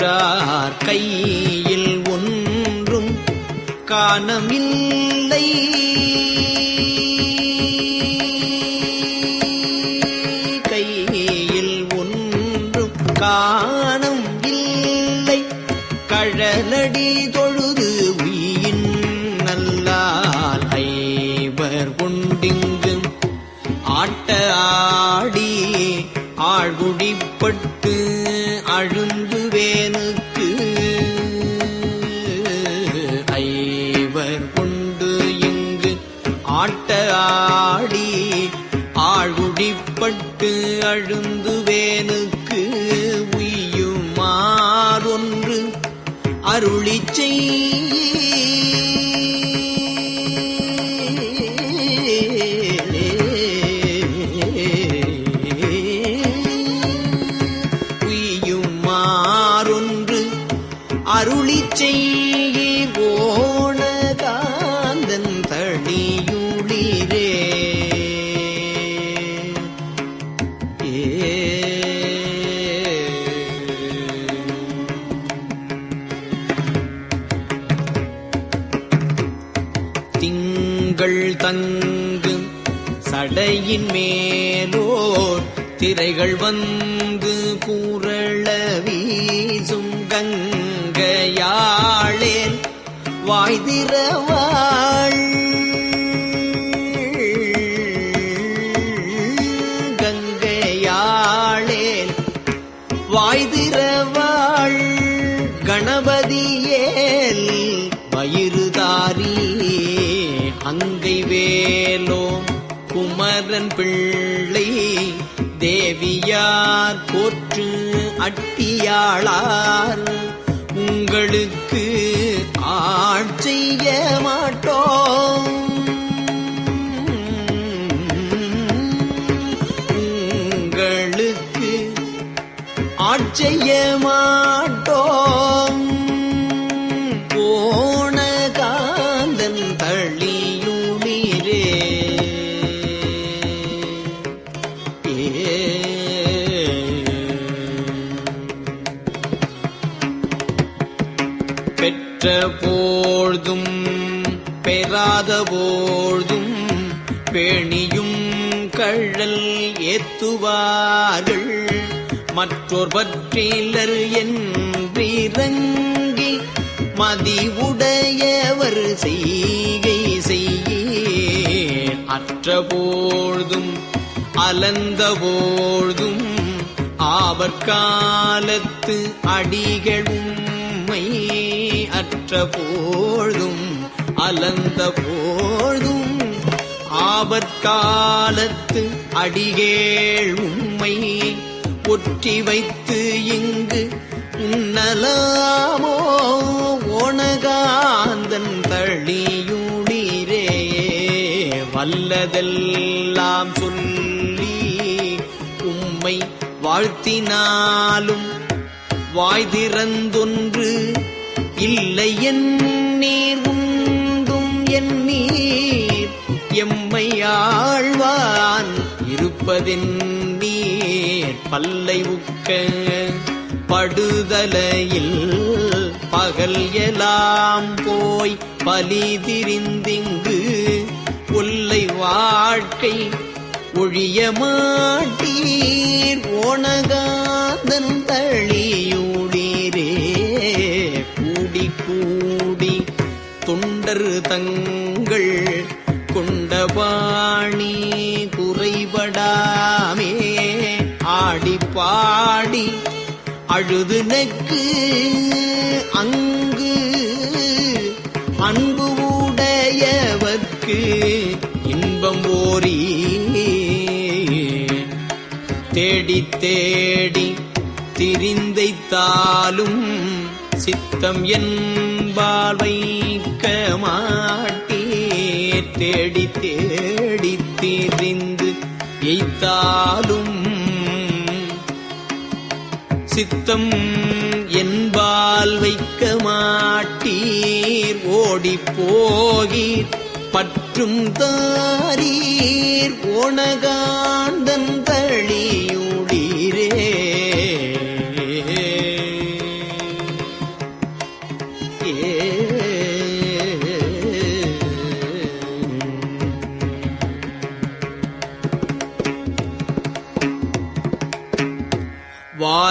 உற்றார் கையில் ஒன்றும் காணமில்லை. பட்டு அழுந்துவேனுக்கு உய்யுமாறொன்று அருளிச் உய்யுமாறொன்று திங்கள் தங்கு சடையின் மேலோர் திரைகள் வந்து கூறள வீசும் கங்கையாளேன். வாய்திரவாள் அங்கை வேலோம் குமரன் பிள்ளை தேவியார் போற்று அட்டியாளார். உங்களுக்கு ஆட்சிய மாட்டோம். உங்களுக்கு ஆட்செய்ய மாட்டோம் பெற்ற போழ்தும் பெறாத போழ்தும் பேணியும் கள்ளல் ஏத்துவார்கள். மற்றொரு பற்றிலர் என்றிறங்கி மதிவுடையவர் செய்கை செய்ய அற்ற போழ்தும் அலந்த போழ்தும் ஆவற்காலத்து அடிகளும்மை அற்ற போழ்தும் அலந்த போழ்தும் ஆபற்காலத்து அடிகேள் உம்மை ஒற்றி வைத்து இங்கு உன்னலாமோ? ஓணகாந்தன் தளியுளிரே வல்லதெல்லாம் சொல்லி உம்மை வாழ்த்தினாலும் வாய்திறந்தொன்று இல்லை என் நீர் உண்டும் என் நீர். எம்மை ஆழ்வான் இருப்பதென் நீர். பல்லை உக்க படுதலையில் பகல் எலாம் போய் பலி திரிந்திங்கு. கொல்லை வாழ்க்கை ஒழிய மாட்டீர். ஓணகாந்தன் தழியும் கொண்டர் தங்கள் கொண்டபாணி குறைபடாமே. ஆடி பாடி அழுது நெக்கு அங்கு. அன்பு உடையவர்க்கு இன்பம் ஓரி. தேடி தேடி திரிந்தைத்தாலும் சித்தம் என்பால் வைக்க மாட்டீர் தேடி தேடி திரிந்து எய்த்தாலும் சித்தம் என்பால் வைக்க மாட்டீர். ஓடி போகீர் பற்றும் தாரீர் ஓணகாந்தன்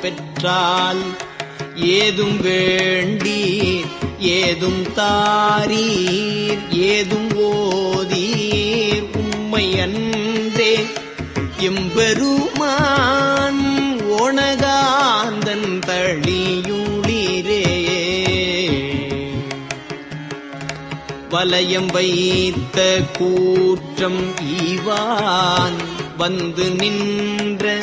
பெற்றால் ஏதும் வேண்டீர் ஏதும் தாரீர் ஏதும் ஓதீர். உம்மை அன்றே எம்பெருமான் ஓணகாந்தன் தழியுளிரே. வலயம் வைத்த கூற்றம் ஈவான் வந்து நின்ற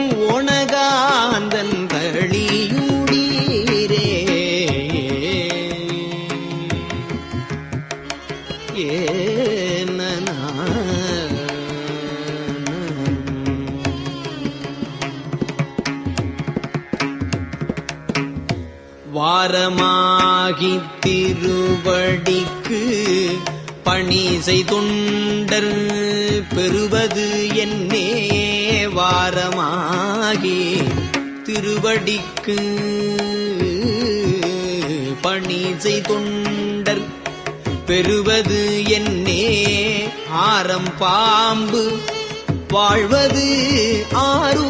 இசை தொண்டர் பெறுவது என்னே வாரமாகி திருவடிக்கு பணி செய்தொண்டர் பெறுவது என்னே ஆரம் பாம்பு வாழ்வது ஆரூ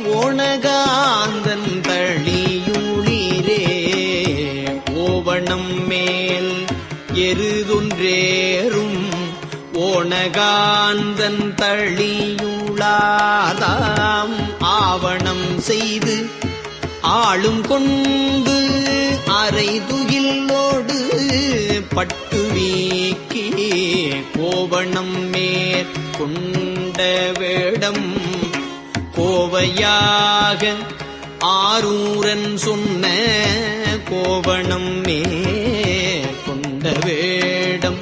ஓணகாந்தன் தழியுளாதாம் ஆவணம் செய்து ஆளும் கொண்டு அரை பட்டு வீக்கி கோவணம் மேற்கொண்ட வேடம் கோவையாக ஆரூரன் சொன்ன கோவணம் மேற்கொண்ட வேடம்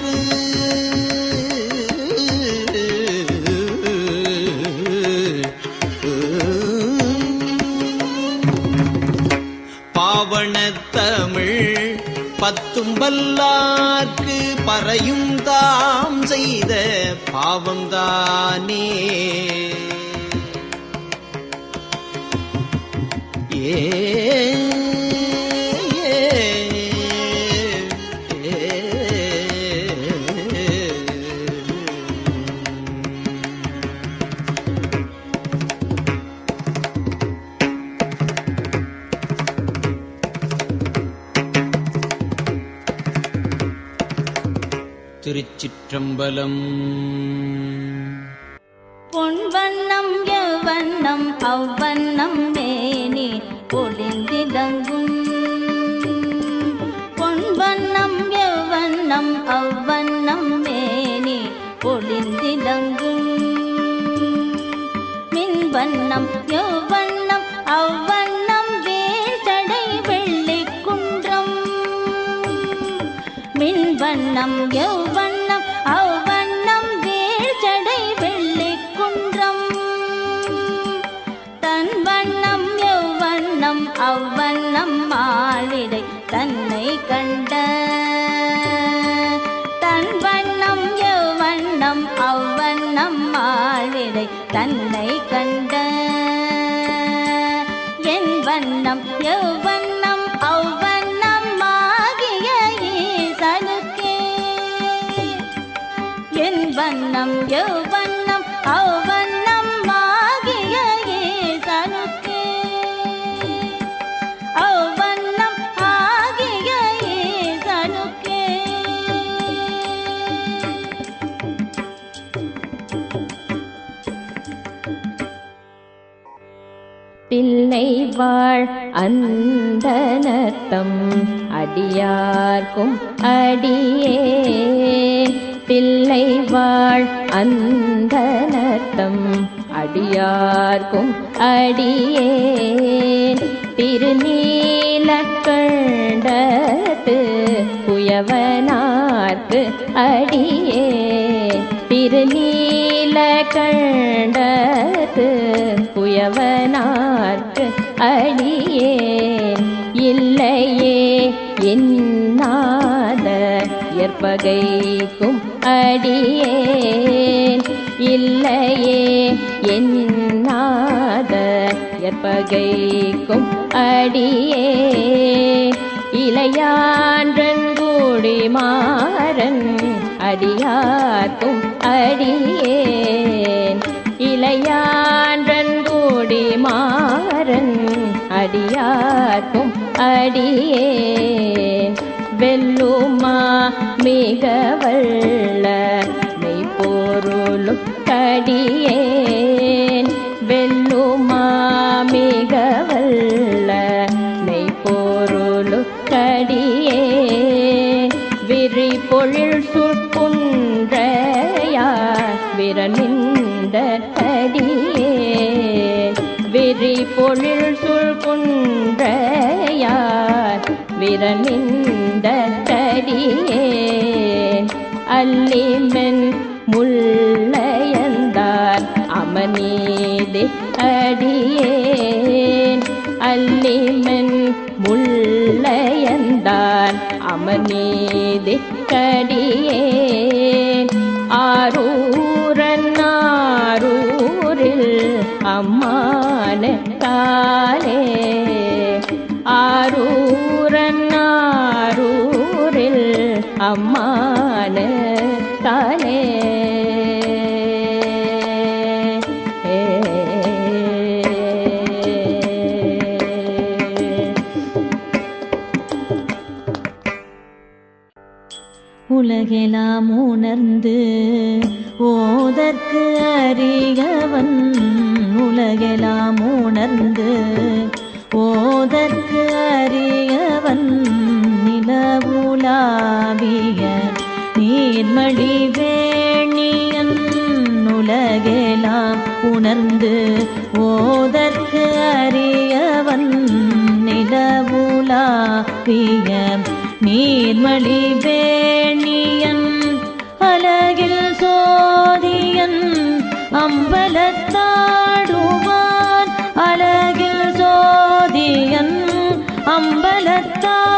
பத்தும் பறையும் தாம் செய்த பாவம்தானே. ஏ திருச்சிற்றம்பலம் பொன்வண்ணம் எவ்வண்ணம் அவ்வண்ணம் மேனி பொழிந்திலங்கும் பொன்வண்ணம் எவ்வண்ணம் அவ்வண்ணம் மேனி பொழிந்திலங்கும் மின்வண்ணம் எவ்வண்ணம் அவ்வண்ணம் வேண்டடை வெள்ளை குன்றம் மின்வண்ணம் எவ்வண்ணம் அவ்வண்ணம் மாளிடை தன்னை கண்ட. தன் வண்ணம் எவ்வண்ணம் அவ்வண்ணம் மாளிடை தன்னை கண்ட. என் வண்ணம் எவ்வண்ணம் இல்லை வாழ் அந்தனத்தம். அடியார்க்கும் அடியே. பிள்ளை வாழ் அந்தனத்தம். அடியார்க்கும் அடியே. திருநீலக்கண்டத்து புயவனார்க்கு அடியே. திருநீலக்கண்டத்து புயவனார் அடியே இல்லையே என்னாத ஏற்பகைக்கும் அடியேன். இல்லையே என்னாத ஏற்பகைக்கும் அடியே இளையான்றன் கூடி மாறன் அடியாக்கும் அடியேன். இளையா அடியார்க்கும் அடியேன் வெல்லுமா மிக வல்ல மெய்ப்பொருளும் கடியேன் அல்லிமென் முள்ளையந்தார் அமனீதி அடியேன். அல்லிமென் முள்ளையந்தார் அமனீதி கடியேன் ஆரூரன் ஆரூரில் அம்மான காலே ஆரூரன் ஆரூரில் அம்மா உலகெலாம் உணர்ந்து ஓதற்கு அறிகவன் உலகெலாம் உணர்ந்து ஓதற்கு அறியவன் நிலவுலாவிய நீர்மடி வேணியன் உலகெலாம் உணர்ந்து ஓதற்கு அறியவன் நிலவுலாவிய நீர்மடி அம்பலத்தாடுவான் அலகில் சோதியன் அம்பலத்தாடுவான்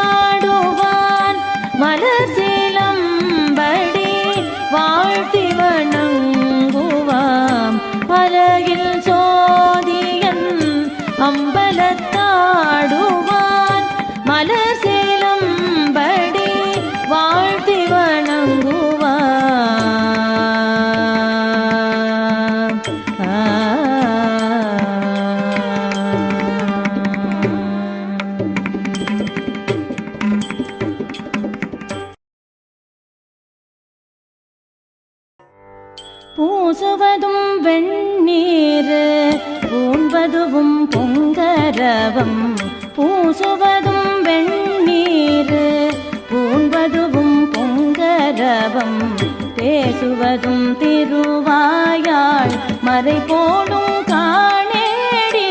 பூசுவதும் வெண்ணீர் பூண்பதுவும் பொங்கரவம். பூசுவதும் வெண்ணீர் பூண்பதுவும் பொங்கரவம். பேசுவதும் திருவாயாள் மறை போடும் காணேடி.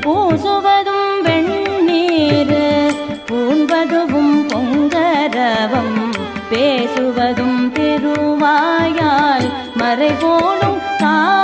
பூசுவதும் வெண்ணீர் பூண்பதுவும் பொங்கரவம். பேசுவதும் திருவாய் மறை போடும் காணேடி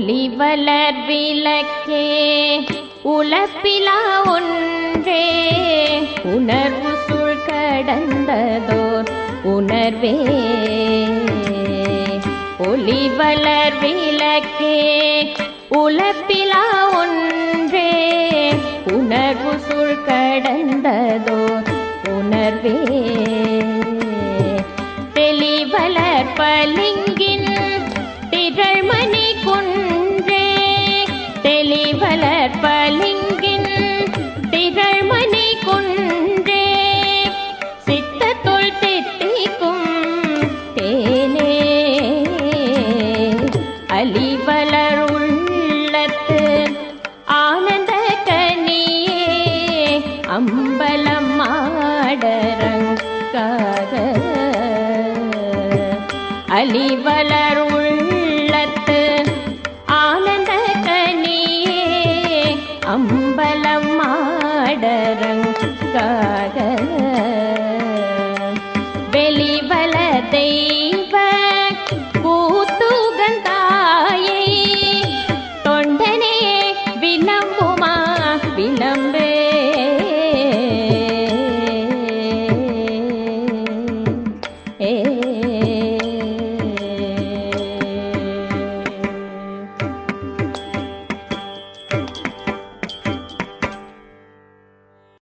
ஒளி வளர் விளக்கே உலப்பிலா ஒன்றே. உணர்வு சுழ் கடந்ததோர் உணர்வே. ஒளி வளர் விளக்கே உலப்பிலா ஒன்றே. உணர்வு சுழ் கடந்ததோர் உணர்வே. தெளிவலர் பலிங்கின் திகழ்மணி குன்றே தெளிவளர் அம்பலம் மாடரங்காக